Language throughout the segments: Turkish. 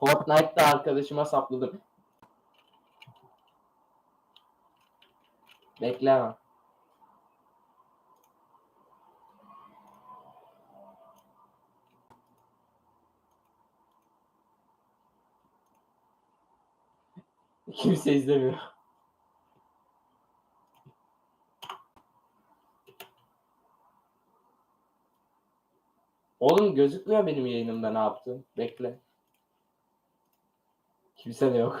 Fortnite'da arkadaşıma sapladım. Bekleme. Kimse izlemiyor. Oğlum gözükmüyor benim yayınımda ne yaptın? Bekle. Kimse de yok.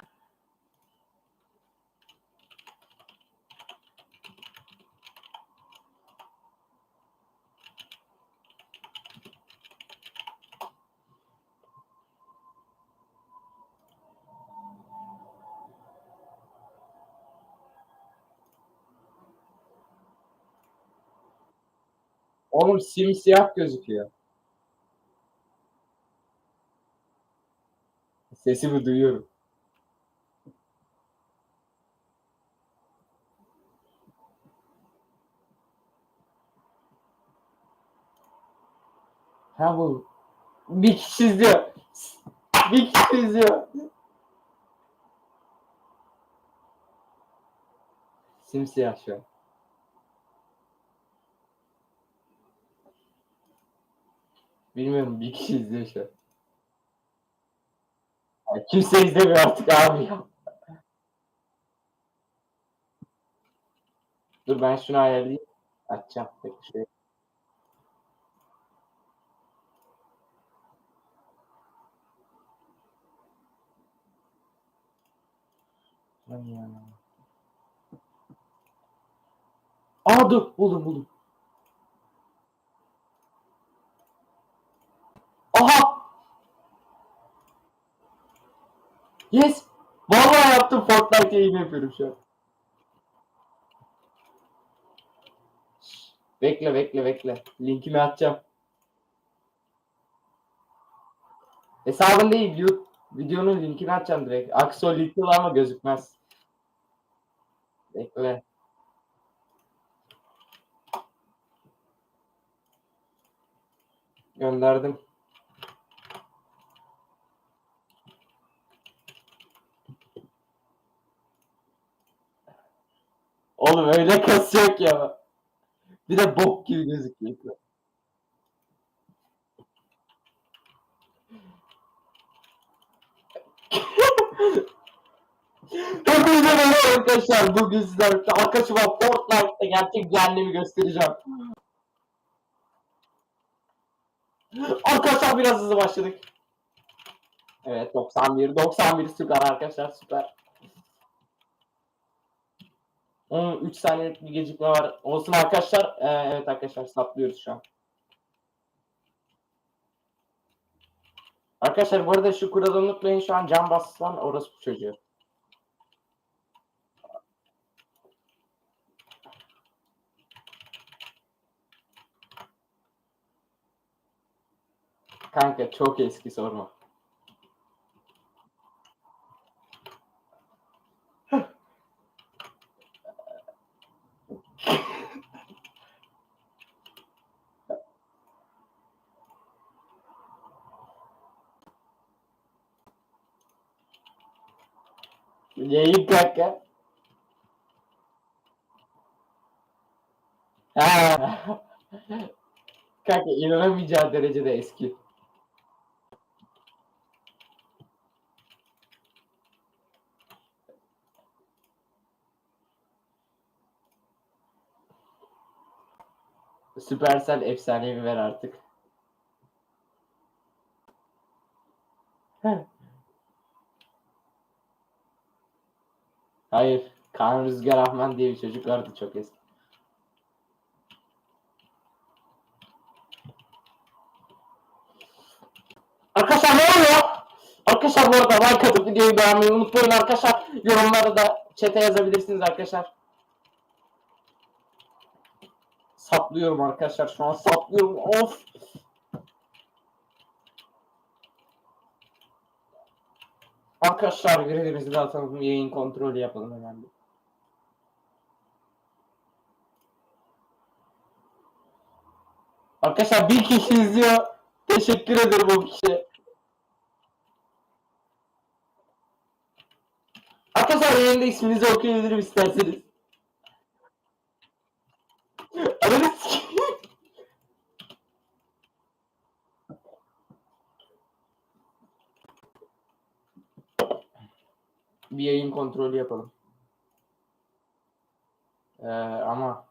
Oğlum simsiyah gözüküyor. Sesimi duyuyorum. Ha bu. Bir kişi izliyor. Bir kişi izliyor. Simsiyah şu an. Bilmiyorum bir kişi izliyor şu an. Ya kimse izlemiyor artık abi ya. Dur ben şunu ayarlayayım. Açacağım. Bekle şuraya. Lan ya. Aa dur buldum buldum. Aha! Yes! Vallahi yaptım Fortnite yayını yapıyorum şu an. Bekle bekle bekle. Linkimi atacağım. Hesabın değil, videonun linkini atacağım direkt. Aksol linkli var ama gözükmez. Bekle. Gönderdim. Oğlum öyle kasıyor ki ya. Bir de bok gibi gözüküyor. Hepinize merhaba arkadaşlar. Bugün sizlerle arkadaşıma Fortnite'da gerçek cehenemi göstereceğim. Arkadaşlar biraz hızlı başladık. Evet 91 91 süper arkadaşlar süper. 3 saniyelik bir gecikme var. Olsun arkadaşlar. Ee, evet arkadaşlar saplıyoruz şu an. Arkadaşlar bu arada şu kuralı unutmayın şu an cam bassan orası bu çocuğu. Kanka çok eski sorma. Yayın kanka. Ha. Kanka inanamayacağı derecede eski. Süpersel efsanevi ver artık. Hayır. Kaan Rüzgar Ahman diye bir çocuk vardı çok eski. Arkadaşlar ne oluyor? Arkadaşlar bu arada like atıp videoyu beğenmeyi unutmayın arkadaşlar. Yorumlara da chat'e yazabilirsiniz arkadaşlar. Saplıyorum arkadaşlar şu an saplıyorum. Of. Arkadaşlar görevimizi de atalım. Yayın kontrolü yapalım bir. Arkadaşlar bir kişi izliyor. Teşekkür ederim o kişiye. Arkadaşlar yayında isminizi okuyabilirim isterseniz. Ananı sikeyim. Bir yayın kontrolü yapalım. Ee, ama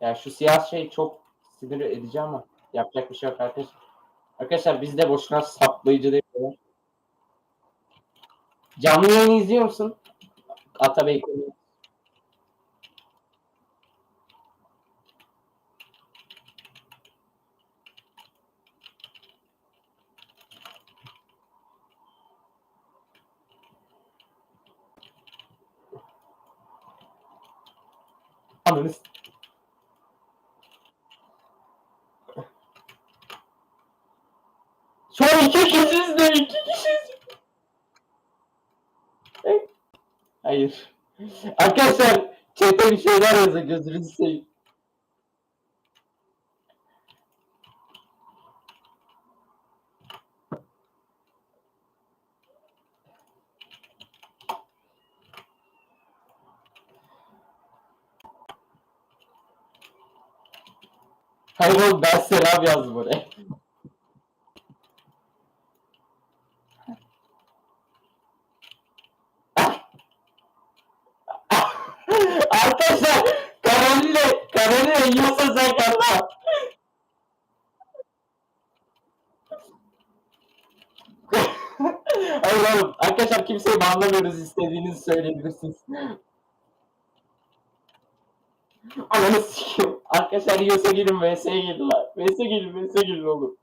ya şu siyah şey çok sinir edici ama yapacak bir şey yok arkadaşlar. Arkadaşlar biz de boşuna saplayıcı değil. Canlı yayını izliyor musun? Atabey konu. Ananı s- Şu an iki kişiyiz de iki kişiyiz. Hayır. Arkadaşlar chat'e bir şeyler yazın gözünüzü seveyim. Oğlum ben selam yazdım oraya. Arkadaşlar Karolina Karolina yiyorsa sen kanma. Hayır oğlum arkadaşlar kimseyi banlamıyoruz istediğinizi söyleyebilirsiniz. Ananı sikeyim. Arkadaşlar yiyorsa gelin VS'ye gelin lan. VS'ye gelin VS'ye gelin oğlum.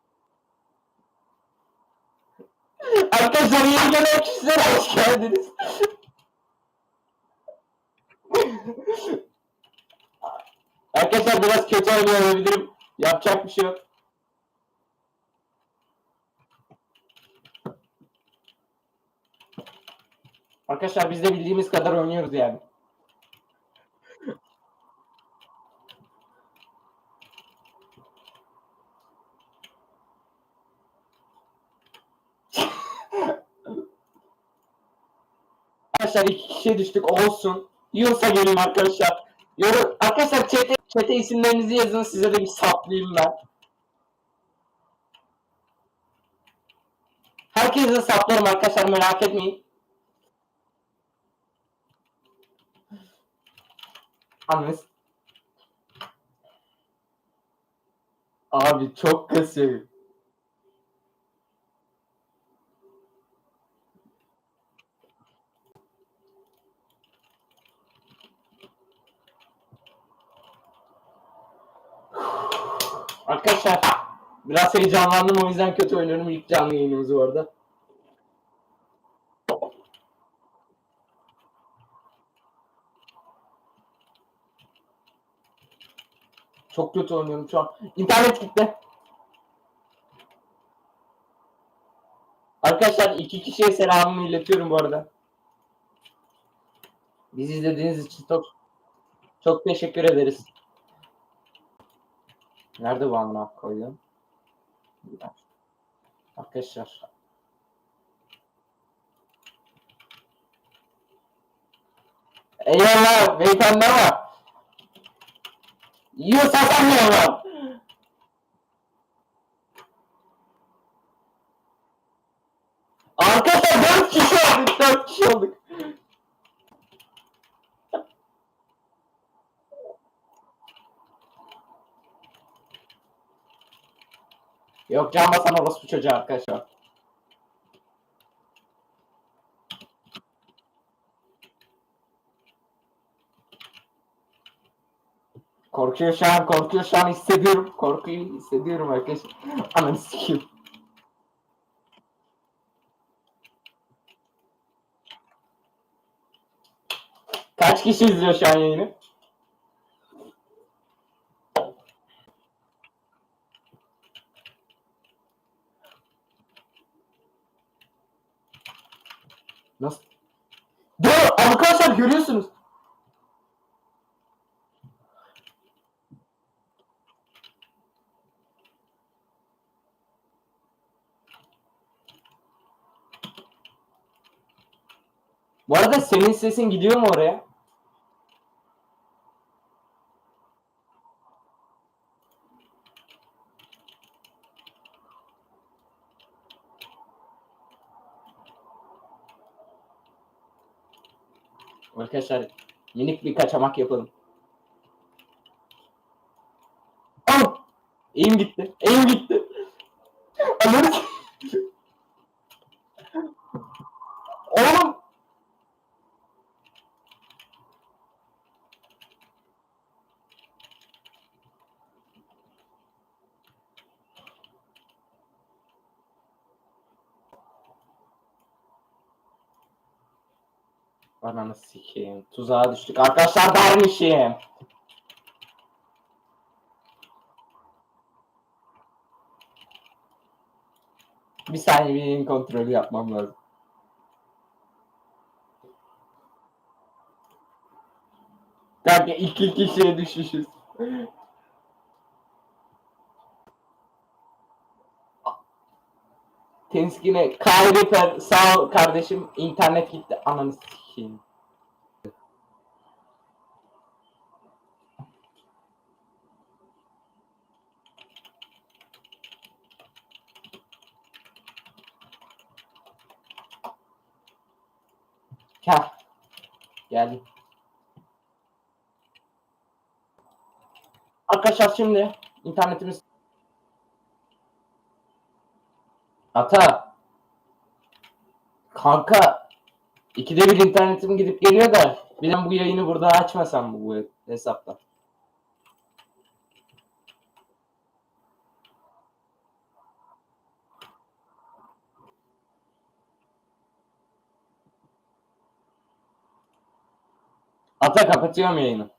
Arkadaşlar yeni gelen kişilere hoş geldiniz. Arkadaşlar biraz kötü oynuyor olabilirim. Yapacak bir şey yok. Arkadaşlar biz de bildiğimiz kadar oynuyoruz yani. Arkadaşlar iki kişiye düştük olsun. Yiyorsa gelin arkadaşlar. Yorum, arkadaşlar chat'e, chat'e isimlerinizi yazın size de bir saplayayım ben. Herkese saplarım arkadaşlar merak etmeyin. Anladınız. Abi çok kasıyor. Arkadaşlar biraz heyecanlandım o yüzden kötü oynuyorum ilk canlı yayınımız bu arada. Çok kötü oynuyorum şu an. İnternet gitti. Arkadaşlar iki kişiye selamımı iletiyorum bu arada. Bizi izlediğiniz için çok çok teşekkür ederiz. Nerede bu anlam koydum? Arkadaşlar. Eyvallah beyefendi ama yiyorsa sanmıyorum. Arkadaşlar 4 kişi olduk 4 kişi olduk. Yok can basan orospu çocuğu arkadaşlar. Korkuyor şu an, korkuyor şu an hissediyorum. Korkuyu hissediyorum arkadaşlar. Ananı sikeyim. Kaç kişi izliyor şu an yayını? Nasıl? Dur arkadaşlar görüyorsunuz. Bu arada senin sesin gidiyor mu oraya? Arkadaşlar minik bir kaçamak yapalım. Al! Eğim gitti. Eğim gitti. Ananı sikeyim. Tuzağa düştük. Arkadaşlar dermişim. Bir saniye bir kontrolü yapmam lazım. Kanka iki kişiye düşüşüz. Tenis yine Kyrie sağ ol kardeşim internet gitti ananı sikeyim. Heh. Geldim. Arkadaşlar şimdi internetimiz Ata Kanka ikide bir internetim gidip geliyor da de bu yayını burada açmasam bu, bu. Ata kapatıyorum yayını.